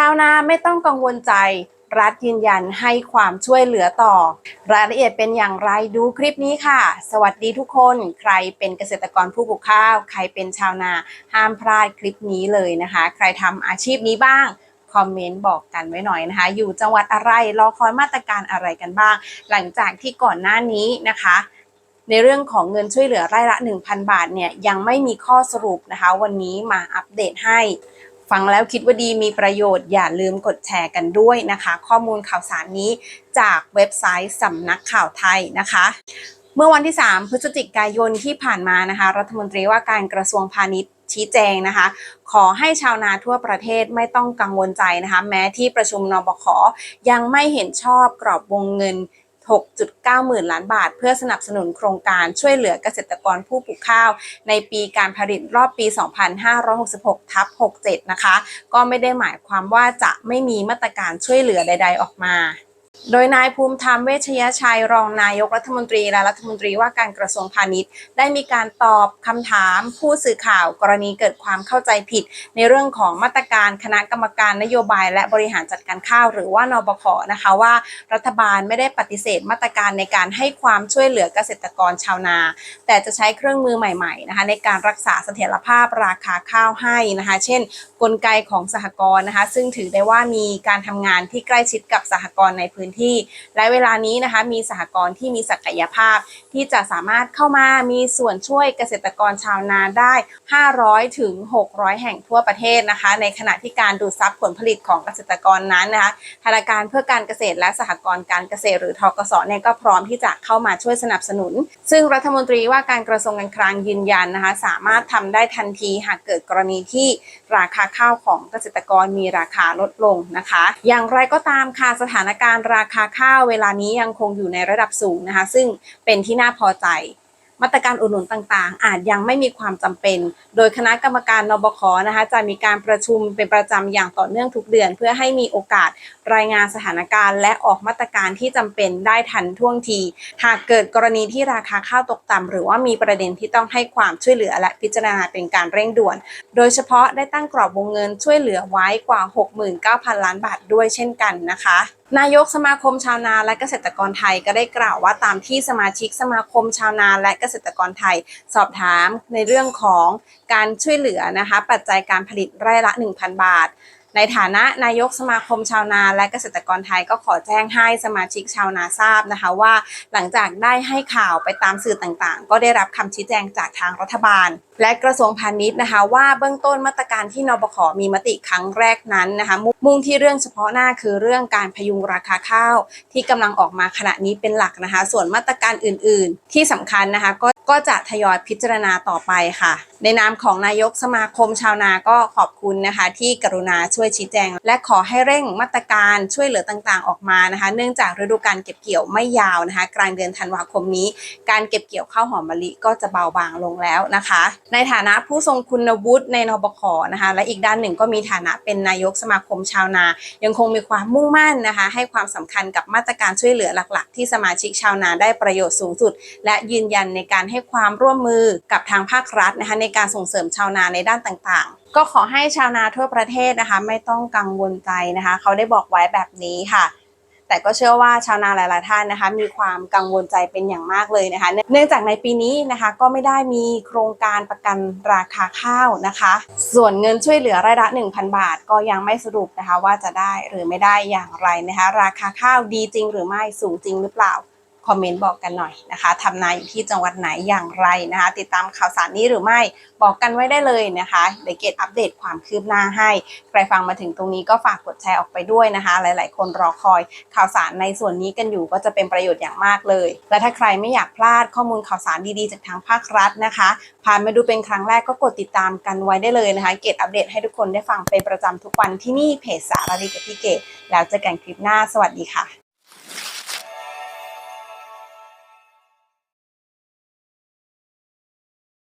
ชาวนาไม่ต้องกังวลใจ รัฐยืนยันให้ความช่วยเหลือต่อ รายละเอียดเป็นอย่างไรดูคลิปนี้ค่ะ สวัสดีทุกคน ใครเป็นเกษตรกรผู้ปลูกข้าว ใครเป็นชาวนาห้ามพลาดคลิปนี้เลยนะคะ ใครทำอาชีพนี้บ้างคอมเมนต์บอกกันไว้หน่อยนะคะ อยู่จังหวัดอะไรรอคอยมาตรการอะไรกันบ้าง หลังจากที่ก่อนหน้านี้นะคะ ในเรื่องของเงินช่วยเหลือไร่ละ 1,000 บาทเนี่ยยังไม่มีข้อสรุปนะคะ วันนี้มาอัปเดตให้ ฟังแล้วคิดว่าดีมีประโยชน์อย่าลืมกดแชร์กันด้วยนะคะ ข้อมูลข่าวสารนี้จากเว็บไซต์สำนักข่าวไทยนะคะ เมื่อวันที่ 3 พฤศจิกายนที่ผ่านมานะคะ รัฐมนตรีว่าการกระทรวงพาณิชย์ชี้แจงนะคะ ขอให้ชาวนาทั่วประเทศไม่ต้องกังวลใจนะคะ แม้ที่ประชุมนบขยังไม่เห็นชอบกรอบวงเงิน 6.9 หมื่นล้านบาท เพื่อสนับสนุนโครงการช่วยเหลือเกษตรกรผู้ปลูกข้าว ในปีการผลิตรอบปี 2566 ทับ 67 นะคะ ก็ไม่ได้หมายความว่าจะไม่มีมาตรการช่วยเหลือใด ๆ ออกมา โดยนายภูมิธรรมเวชยชัยรองนายกรัฐมนตรีและรัฐมนตรีว่าการกระทรวงพาณิชย์ ได้มีการตอบคำถามผู้สื่อข่าวกรณีเกิดความเข้าใจผิด ในเรื่องของมาตรการคณะกรรมการนโยบาย และบริหารจัดการข้าว หรือว่านบขนะคะว่า รัฐบาลไม่ได้ปฏิเสธมาตรการในการให้ความช่วยเหลือเกษตรกรชาวนา แต่จะใช้เครื่องมือใหม่ๆนะคะในการรักษาเสถียรภาพราคาข้าวให้นะคะเช่น กลไกของสหกรณ์นะคะซึ่งถือได้ว่ามีการทำงานที่ใกล้ชิดกับสหกรณ์ในพื้นที่ และเวลานี้นะคะ มีสหกรณ์ที่มีศักยภาพ ที่จะสามารถเข้ามามีส่วนช่วยเกษตรกรชาวนาได้ 500 ถึง 600 แห่งทั่วประเทศนะคะ ในขณะที่การดูดซับผลผลิตของเกษตรกรนั้นนะคะธนาคารเพื่อการเกษตรและสหกรณ์การเกษตรหรือทกสเนี่ยก็พร้อมที่จะเข้ามาช่วยสนับสนุน ซึ่งรัฐมนตรีว่าการกระทรวงการคลังยืนยันนะคะ สามารถทำได้ทันทีหากเกิดกรณีที่ราคาข้าวของเกษตรกรมีราคาลดลงนะคะ อย่างไรก็ตามค่ะสถานการณ์ราคาข้าวเวลานี้ยังคงอยู่ในระดับสูงนะคะ ซึ่งเป็นที่น่าพอใจ มาตรการอุดหนุนต่างๆ อาจยังไม่มีความจำเป็น โดยคณะกรรมการนบคนะคะจะมีการประชุมเป็นประจำอย่างต่อเนื่องทุกเดือน เพื่อให้มีโอกาสรายงานสถานการณ์ และออกมาตรการที่จำเป็นได้ทันท่วงที หากเกิดกรณีที่ราคาข้าวตกต่ำหรือว่ามีประเด็นที่ต้องให้ความช่วยเหลือและพิจารณาเป็นการเร่งด่วน โดยเฉพาะได้ตั้งกรอบวงเงินช่วยเหลือไว้กว่า 69,000 ล้านบาทด้วยเช่นกันนะคะนายกสมาคมชาวนาและเกษตรกรไทยก็ได้กล่าวว่าตามที่สมาชิกสมาคมชาวนาและเกษตรกรไทย สอบถามในเรื่องของการช่วยเหลือนะคะ ปัจจัยการผลิตไร่ละ 1,000 บาท ในฐานะนายกสมาคมชาวนาและเกษตรกรไทยก็ขอแจ้งให้สมาชิกชาวนาทราบนะคะว่า หลังจากได้ให้ข่าวไปตามสื่อต่างๆ ก็ได้รับคำชี้แจงจากทางรัฐบาล และกระทรวงพาณิชย์นะคะว่าเบื้องต้นมาตรการที่นบขมีมติครั้งแรกนั้นนะคะมุ่งที่เรื่องเฉพาะหน้าคือเรื่องการพยุงราคาข้าว ที่กำลังออกมาขณะนี้เป็นหลักนะคะ ส่วนมาตรการอื่น ๆ ที่สำคัญนะคะก็ ก็จะทยอยพิจารณาต่อไปค่ะ ในนามของนายกสมาคมชาวนาก็ขอบคุณนะคะ ที่กรุณาช่วยชี้แจง และขอให้เร่งมาตรการช่วยเหลือต่างๆ ออกมานะคะ เนื่องจากฤดูการเก็บเกี่ยวไม่ยาวนะคะ กลางเดือนธันวาคมนี้ การเก็บเกี่ยวข้าวหอมมะลิก็จะเบาบางลงแล้วนะคะ ในฐานะผู้ทรงคุณวุฒิในนบขนะคะ และอีกด้านหนึ่งก็มีฐานะเป็นนายกสมาคมชาวนา ยังคงมีความมุ่งมั่นนะคะ ให้ความสำคัญกับมาตรการช่วยเหลือหลัก ๆ ที่สมาชิกชาวนาได้ประโยชน์สูงสุด และยืนยันในการใหให้ความร่วมมือกับทางภาครัฐนะคะในการส่งเสริมชาวนาในด้านต่างๆ ก็ขอให้ชาวนาทั่วประเทศนะคะ ไม่ต้องกังวลใจนะคะ เขาได้บอกไว้แบบนี้ค่ะแต่ก็เชื่อว่าชาวนาหลาย ๆ ท่านนะคะ มีความกังวลใจเป็นอย่างมากเลยนะคะ เนื่องจากในปีนี้นะคะก็ไม่ได้มีโครงการประกันราคาข้าวนะคะ ส่วนเงินช่วยเหลือรายละ 1,000 บาท ก็ยังไม่สรุปนะคะว่าจะได้หรือไม่ได้อย่างไรนะคะ ราคาข้าวดีจริงหรือไม่สูงจริงหรือเปล่า คอมเมนต์บอกกันหน่อยนะคะทำนาอยู่ที่จังหวัดไหนอย่างไรนะคะ ติดตามข่าวสารนี้หรือไม่บอกกันไว้ได้เลยนะคะเดี๋ยวเกตอัปเดตความคืบหน้าให้ ใครฟังมาถึงตรงนี้ก็ฝากกดแชร์ออกไปด้วยนะคะ หลาย ๆ คนรอคอยข่าวสารในส่วนนี้กันอยู่ก็จะเป็นประโยชน์อย่างมากเลย และถ้าใครไม่อยากพลาดข้อมูลข่าวสารดี ๆ จากทางภาครัฐนะคะผ่านมาดูเป็นครั้งแรกก็กดติดตามกันไว้ได้เลยนะคะ เกตอัปเดตให้ทุกคนได้ฟังเป็นประจำทุกวันที่นี่เพจสารดีกับพี่เกตแล้วเจอกันคลิปหน้าสวัสดีค่ะ